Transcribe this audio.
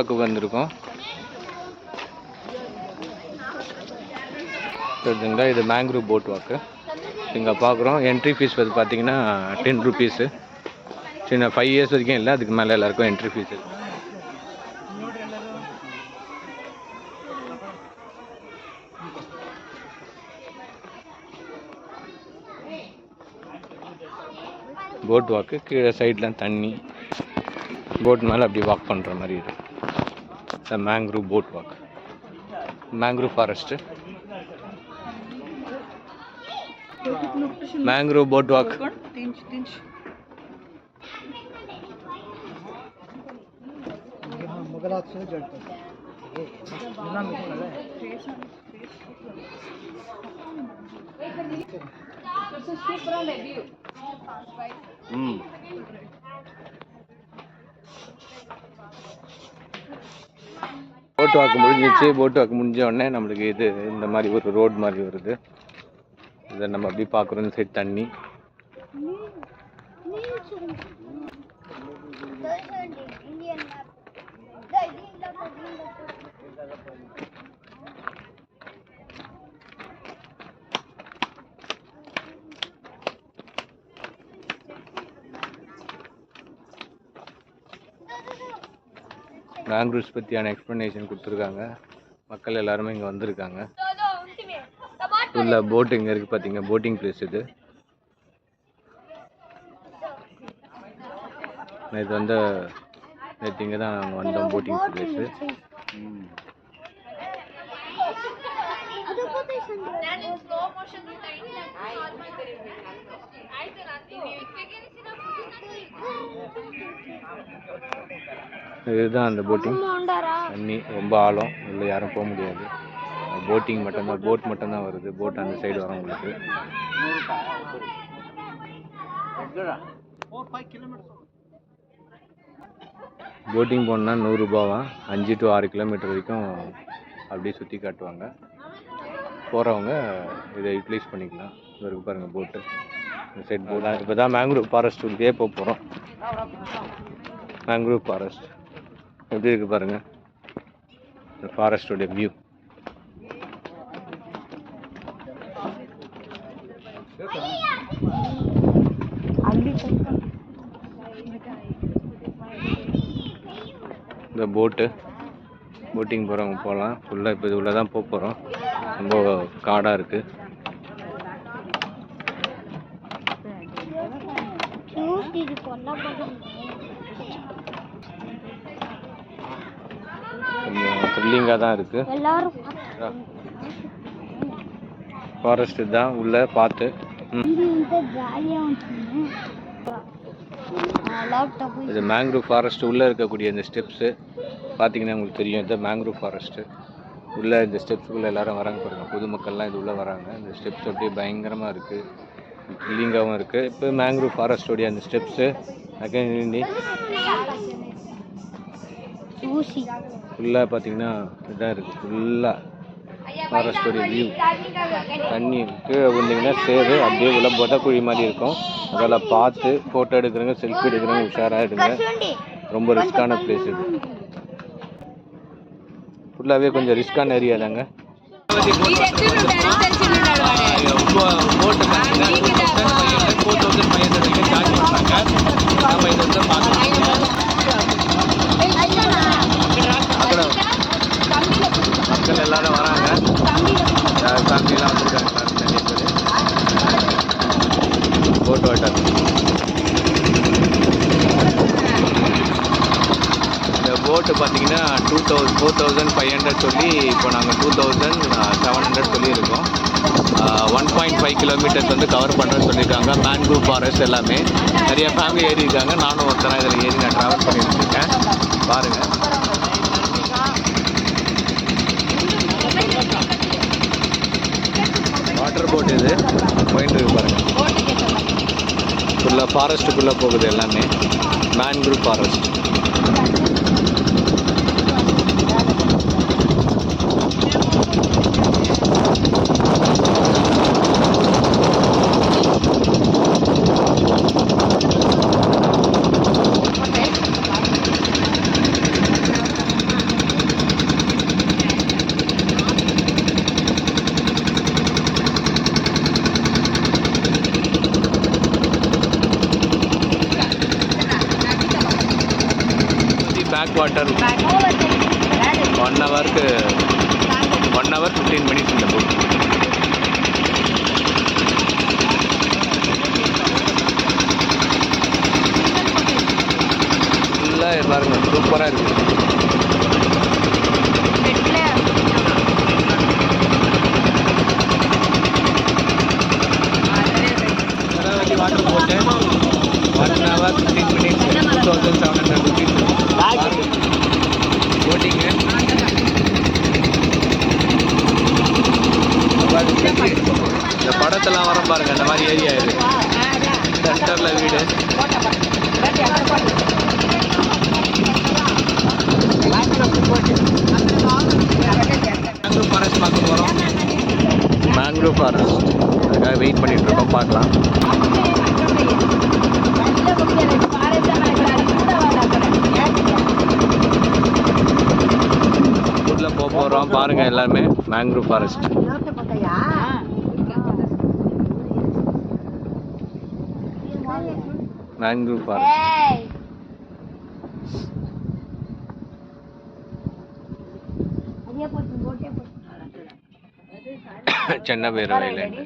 பார்க்க வந்திருக்கோம் தெரிஞ்சுங்களா? இது மேங்க்ரூவ் போட் வாக்கு இங்கே பார்க்குறோம். என்ட்ரி ஃபீஸ் வந்து பார்த்தீங்கன்னா டென் ருபீஸு சின்ன ஃபைவ் இயர்ஸ் வரைக்கும் இல்லை அதுக்கு மேலே எல்லாருக்கும் என்ட்ரி ஃபீஸ் போட் வாக்கு கீழே சைட்லாம் தண்ணி. போட் மேலே அப்படி வாக் பண்ணுற மாதிரி இருக்கு mangrove boat walk mangrove forest mangrove boat walk hmm boat walk முடிஞ்சிச்சு. போட் வாக்கு முடிஞ்ச உடனே நம்மளுக்கு இது இந்த மாதிரி ஒரு ரோட் மாதிரி வருது. இதை நம்ம அப்படி பார்க்குறோம். இந்த சைடு தண்ணி. மேங்க்ரூவ்ஸ் பற்றியான எக்ஸ்ப்ளனேஷன் கொடுத்துருக்காங்க. மக்கள் எல்லாருமே இங்கே வந்திருக்காங்க. உள்ள போட் இங்கே இருக்குது பார்த்தீங்க போட்டிங் பிளேஸ் இது. நேற்று வந்து நேற்று இங்கே தான் நாங்கள் வந்தோம் போட்டிங் பிளேஸு இதுதான் அந்த போட்டிங் தண்ணி ரொம்ப ஆழம் இல்லை யாரும் போக முடியாது. போட்டிங் மட்டும்தான் போட் மட்டும்தான் வருது. போட் அந்த சைடு வர உங்களுக்கு போட்டிங் போனால் நூறுரூபாவா அஞ்சு டு ஆறு கிலோமீட்டர் வரைக்கும் அப்படியே சுற்றி காட்டுவாங்க. போகிறவங்க இதை யூட்டிலைஸ் பண்ணிக்கலாம். இவருக்கு பாருங்கள் போட்டு இந்த சைட் போட் இப்போ தான் மேங்க்ரூவ் ஃபாரஸ்ட் உள்ளே போக போகிறோம் மேங்க்ரூவ் ஃபாரஸ்ட் எப்படி இருக்குது பாருங்கள் இந்த ஃபாரஸ்டோடைய வியூ இந்த போட்டு போட்டிங் போகிறவங்க போகலாம் ஃபுல்லாக இப்போ இது உள்ளே தான் போக போகிறோம் ரொம்ப காடாக இருக்கு. கொஞ்சம் த்ரில்லிங்காக தான் இருக்கு. ஃபாரஸ்ட் தான் உள்ளே பார்த்து. இது மேங்க்ரூவ் ஃபாரஸ்ட் உள்ளே இருக்கக்கூடிய இந்த ஸ்டெப்ஸு பார்த்தீங்கன்னா உங்களுக்கு தெரியும் இது மேங்க்ரூவ் ஃபாரஸ்ட்டு உள்ளே இந்த ஸ்டெப்ஸுக்குள்ளே எல்லாரும் வராங்க பாருங்க. பொதுமக்கள்லாம் இது உள்ளே வராங்க. இந்த ஸ்டெப்ஸ் அப்படியே பயங்கரமாக இருக்குது த்ரில்லிங்காகவும் இருக்குது இப்போ மேங்க்ரூவ் ஃபாரஸ்டோடைய அந்த ஸ்டெப்ஸு அகைன் చూసి ஃபுல்லாக பார்த்தீங்கன்னா இதாக இருக்குது ஃபுல்லாக ஃபாரஸ்டோடைய வியூ தண்ணி கீழே விழுந்தீங்கன்னா சேரு. அப்படியே உள்ள பொதக்குழி மாதிரி இருக்கும். அதெல்லாம் பார்த்து ஃபோட்டோ எடுக்கிறவங்க செல்ஃபி எடுக்கிறவங்க உஷாராக எடுங்க ரொம்ப ரிஸ்க்கான பிளேஸ் இது. ஃபுல்லாகவே கொஞ்சம் ரிஸ்க்கான ஏரியா தாங்க. மக்கள் எல்லாரும் வராங்க ஃபேமிலிலாம் வந்திருக்காங்க நிறைய பேர் கோட்டு பார்த்தீங்கன்னா two thousand four thousand five hundred சொல்லி இப்போ நாங்கள் டூ தௌசண்ட் செவன் ஹண்ட்ரட் சொல்லியிருக்கோம். ஒன் பாயிண்ட் ஃபைவ் கிலோமீட்டர்ஸ் வந்து கவர் பண்ணுறேன்னு சொல்லியிருக்காங்க. மேன்க்ரூவ் ஃபாரஸ்ட் எல்லாமே. நிறைய ஃபேமிலி ஏறி இருக்காங்க. நானும் ஒருத்தராக இதில் ஏறி நான் ட்ராவல் பண்ணிட்டு இருக்கேன் பாருங்கள் வாட்டர் போட் இது போயிட்டு இருக்கு பாருங்கள் ஃபுல்லாக ஃபாரஸ்ட்டுக்குள்ளே போகுது எல்லாமே. Mangrove forest backwater one ஹவருக்கு ஒன் ஹவர் ஃபிஃப்டீன் மினிட்ஸ் இந்த புக் ஃபுல்லாக பாருங்க சூப்பராக இருக்குது water boat one hour fifteen minutes two thousand seven hundred rupees போட்டிங்க இந்த படத்தெல்லாம் வர பாருங்க அந்த மாதிரி ஏரியா இது. சென்டரில் வீடு. மேங்க்ரூவ் ஃபாரஸ்ட் பார்க்க போகிறோம் மேங்க்ரூவ் ஃபாரஸ்ட் அதுக்காக வெயிட் பண்ணிட்டு இருக்கோம் பார்க்கலாம் உள்ள போக போகிறோம் பாருங்க எல்லாருமே mangrove forest mangrove forest Chennai பேர் ஐலாண்டு